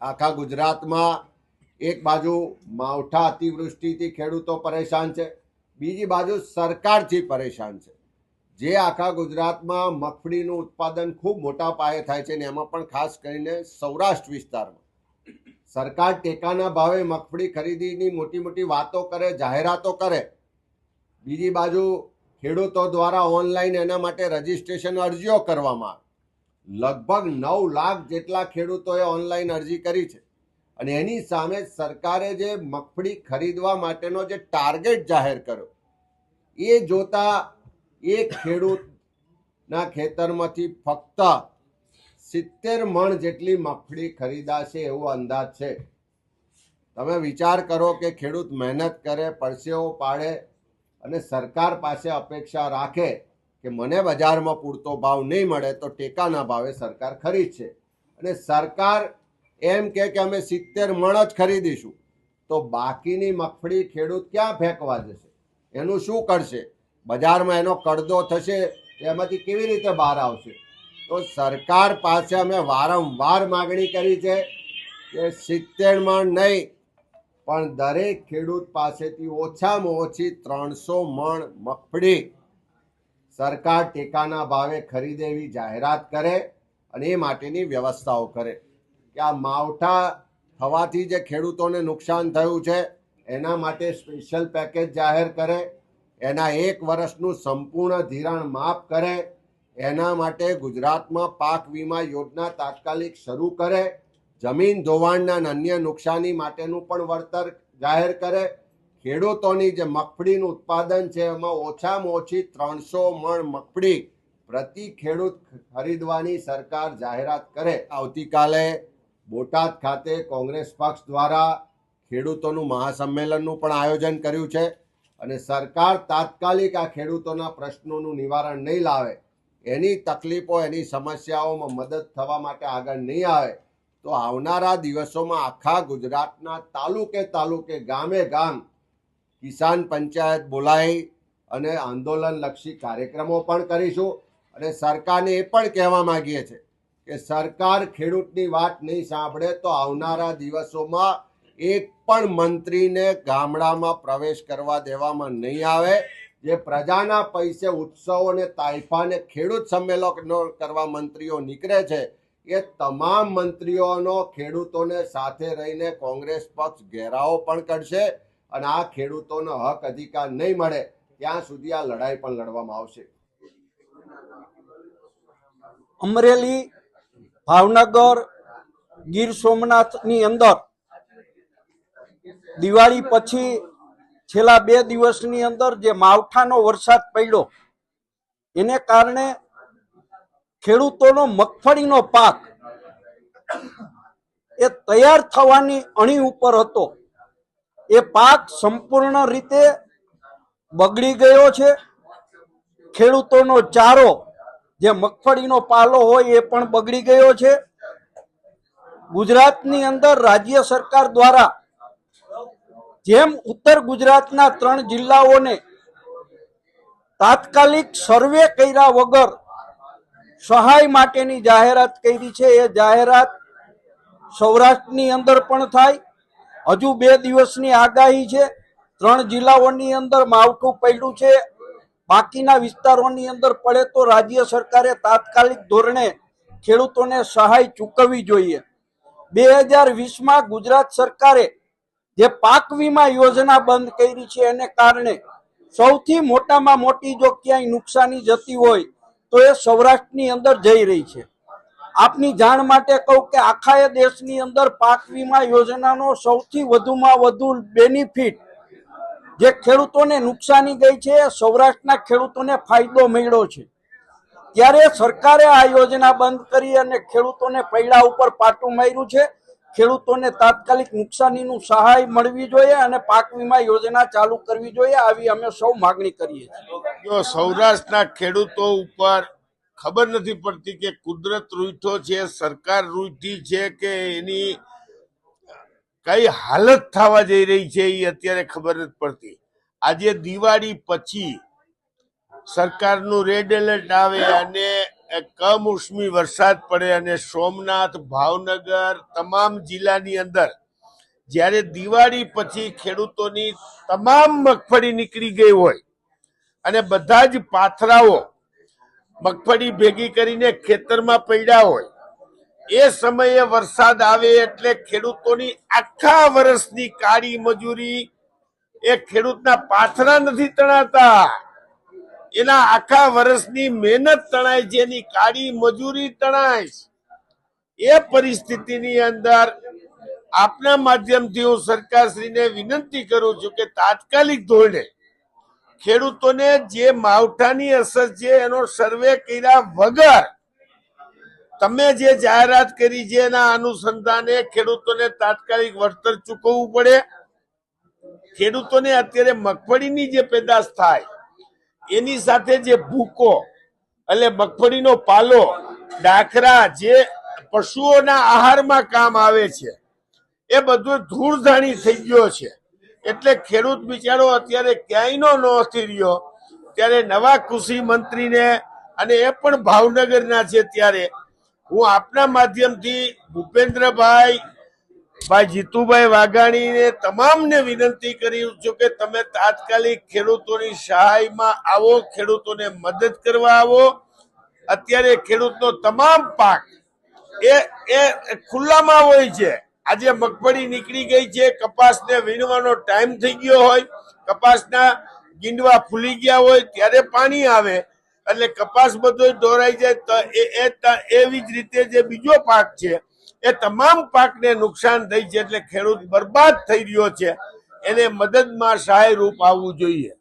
આખા ગુજરાતમાં એક બાજુ માવઠા અતિવૃષ્ટિથી ખેડૂતો પરેશાન છે, બીજી બાજુ સરકારથી પરેશાન છે. જે આખા ગુજરાતમાં મગફળીનું ઉત્પાદન ખૂબ મોટા પાયે થાય છે ને એમાં પણ ખાસ કરીને સૌરાષ્ટ્ર વિસ્તારમાં. સરકાર ટેકાના ભાવે મગફળી ખરીદીની મોટી મોટી વાતો કરે, જાહેરાતો કરે. બીજી બાજુ ખેડૂતો દ્વારા ઓનલાઈન એના માટે રજીસ્ટ્રેશન અરજીઓ કરવામાં આવે. લગભગ નવ લાખ જેટલા ખેડૂતોએ ઓનલાઈન અરજી કરી છે. અને એની સામે સરકારે જે મગફળી ખરીદવા માટેનો જે ટાર્ગેટ જાહેર કર્યો, એ જોતા એક ખેડૂતના ખેતરમાંથી ફક્ત સિત્તેર મણ જેટલી મગફળી ખરીદાશે એવો અંદાજ છે. તમે વિચાર કરો કે ખેડૂત મહેનત કરે, પરસેવો પાડે અને સરકાર પાસે અપેક્ષા રાખે કે મને બજારમાં પૂરતો ભાવ નહીં મળે તો ટેકાના ભાવે સરકાર ખરીદશે અને સરકાર એમ કે અમે સિત્તેર મણ જ ખરીદીશું. તો બાકીની મગફળી ખેડૂત ક્યાં ફેંકવા જશે? એનું શું કરશે? બજારમાં એનો કડદો થશે એમાંથી કેવી રીતે બહાર આવશે? તો સરકાર પાસે અમે વારંવાર માગણી કરી છે કે સિત્તેર મણ નહીં, પણ દરેક ખેડૂત પાસેથી ઓછામાં ઓછી ત્રણસો મણ મગફળી સરકાર ટેકાના ભાવે ખરીદે એવી જાહેરાત કરે અને એ માટેની વ્યવસ્થાઓ કરે. કે આ માવઠા થવાથી જે ખેડૂતોને નુકસાન થયું છે, એના માટે સ્પેશિયલ પેકેજ જાહેર કરે, એના એક વર્ષનું સંપૂર્ણ ધિરાણ માફ કરે, એના માટે ગુજરાતમાં પાક વીમા યોજના તાત્કાલિક શરૂ કરે, જમીન ધોવાણના અન્ય નુકસાની માટેનું પણ વળતર જાહેર કરે ખેડૂતોની જે મગફળીનું ઉત્પાદન છે, એમાં ઓછામાં ઓછી ત્રણસો મણ મગફળી પ્રતિ ખેડૂત ખરીદવાની સરકાર જાહેરાત કરે. આવતીકાલે બોટાદ ખાતે કોંગ્રેસ પક્ષ દ્વારા ખેડૂતોનું મહાસંમેલનનું પણ આયોજન કર્યું છે અને સરકાર તાત્કાલિક આ ખેડૂતોના પ્રશ્નોનું નિવારણ નહીં લાવે. એની તકલીફો, એની સમસ્યાઓમાં મદદ થવા માટે આગળ નહીં આવે તો આવનારા દિવસોમાં આખા ગુજરાતના તાલુકે તાલુકે, ગામે ગામ કિસાન પંચાયત બોલાવી અને આંદોલનલક્ષી કાર્યક્રમો પણ કરીશું. અને સરકારને એ પણ કહેવા માગીએ છીએ કે સરકાર ખેડૂતની વાત નહીં સાંભળે તો આવનારા દિવસોમાં એક પણ મંત્રીને ગામડામાં પ્રવેશ કરવા દેવામાં નહીં આવે. જે પ્રજાના પૈસે ઉત્સવો અને તાઇફાને ખેડૂત સંમેલનો કરવા મંત્રીઓ નીકળે છે, એ તમામ મંત્રીઓનો ખેડૂતોને સાથે રહીને કોંગ્રેસ પક્ષ ઘેરાવો પણ કરશે. અને આ ખેડૂતોનો હક અધિકાર નહીં મળે, ત્યાં સુધી આ લડાઈ પણ લડવામાં આવશે. અમરેલી, ભાવનગર, ગીર સોમનાથની અંદર દિવાળી પછી છેલ્લા બે દિવસની અંદર જે માવઠાનો વરસાદ પડ્યો, એને કારણે ખેડૂતોનો મગફળીનો પાક એ તૈયાર થવાની અણી ઉપર હતો. એ પાક સંપૂર્ણ રીતે બગડી ગયો છે. ખેડૂતોનો ચારો, જે મગફળીનો પાલો હોય એ પણ બગડી ગયો છે. ગુજરાતની અંદર રાજ્ય સરકાર દ્વારા જેમ ઉત્તર ગુજરાતના ત્રણ જિલ્લાઓને તાત્કાલિક સર્વે કર્યા વગર સહાય માટેની જાહેરાત કરી છે, એ જાહેરાત સૌરાષ્ટ્રની અંદર પણ થાય. હજુ બે દિવસની આગાહી છે. ત્રણ જિલ્લાઓની અંદર માવઠું પડ્યું છે. બાકીના વિસ્તારોની અંદર પડે તો રાજ્ય સરકારે તાત્કાલિક ધોરણે ખેડૂતોને સહાય ચૂકવવી જોઈએ. બે હજાર વીસમાં ગુજરાત સરકારે જે પાક વીમા યોજના બંધ કરી છે, એને કારણે સૌથી મોટામાં મોટી જો ક્યાંય નુકસાની જતી હોય, તો એ સૌરાષ્ટ્રની અંદર જઈ રહી છે. આપની જાણ માટે કહું કે આખા દેશની અંદર પાક વીમા યોજનાનો સૌથી વધુમાં વધુ બેનિફિટ જે ખેડૂતોને નુકસાની ગઈ છે, સૌરાષ્ટ્રના ખેડૂતોને ફાયદો મળ્યો છે. ત્યારે સરકારે આ યોજના બંધ કરી અને ખેડૂતોને પૈડા ઉપર પાટું માર્યું છે. ખેડૂતોને તાત્કાલિક નુકસાનીનું સહાય મળવી જોઈએ અને પાક વીમા યોજના ચાલુ કરવી જોઈએ, આવી અમે સૌ માગણી કરીએ છીએ. જો સૌરાષ્ટ્રના ખેડૂતો ઉપર ખબર નથી પડતી કે કુદરત રૂઠો છે, સરકાર રૂઠી છે કે એની કઈ હાલત થવા જઈ રહી છે એ અત્યારે ખબર નથી પડતી. આજે દિવાળી પછી સરકારનું રેડ એલર્ટ આવે અને કમોસમી વરસાદ પડે અને સોમનાથ, ભાવનગર તમામ જિલ્લાની અંદર જ્યારે દિવાળી પછી ખેડૂતોની તમામ મગફળી નીકળી ગઈ હોય અને બધા જ પાથરાઓ મગફળી ભેગી કરીને ખેતરમાં પડ્યા હોય. એ સમયે વરસાદ આવે એટલે ખેડૂતોની આખા વર્ષની કાળી મજૂરી એ ખેડૂતના પાથરા નથી તણાતા. એના આખા વર્ષની મહેનત તણાય છે એની કાળી મજૂરી તણાય એ પરિસ્થિતિની અંદર આપના માધ્યમથી હું સરકારશ્રીને વિનંતી કરું છું કે તાત્કાલિક ધોરણે ખેડૂતોને જે માવઠાની અસર છે એનો સર્વે કર્યા વગર તમે જે જાહેરાત કરી છે એના અનુસંધાને ખેડૂતોને તાત્કાલિક વળતર ચૂકવવું પડે. ખેડૂતોને અત્યારે મગફળીની જે પેદાશ થાય, એની સાથે જે ભૂકો એટલે મગફળીનો પાલો, ડાખરા જે પશુઓના આહારમાં કામ આવે છે, એ બધું ધૂળધાણી થઈ ગયો છે. એટલે ખેડૂત બિચારો અત્યારે ક્યાંયનો નથી રહ્યો. ત્યારે નવા કૃષિ મંત્રીને અને એ પણ ભાવનગરના છે ત્યારે. હું આપના માધ્યમથી ભૂપેન્દ્રભાઈ, ભાઈ જીતુભાઈ વાઘાણીને તમામને વિનંતી કરી છું કે તમે તાત્કાલિક ખેડૂતોની સહાયમાં આવો, ખેડૂતોને મદદ કરવા આવો. અત્યારે ખેડૂતનો તમામ પાક એ એ ખુલ્લામાં હોય છે. આજે મગફળી નીકળી ગઈ છે, કપાસને વીણવાનો ટાઈમ થઈ ગયો હોય, કપાસના ગીંડવા ફૂલી ગયા હોય, ત્યારે પાણી આવે. એટલે કપાસ બધો ઢોરાઈ જાય તો એ એવી જ રીતે જે બીજો પાક છે, એ તમામ પાકને નુકસાન થઈ છે, એટલે ખેડૂત બરબાદ થઈ રહ્યો છે. એને મદદમાં સહાય રૂપ આવવું જોઈએ.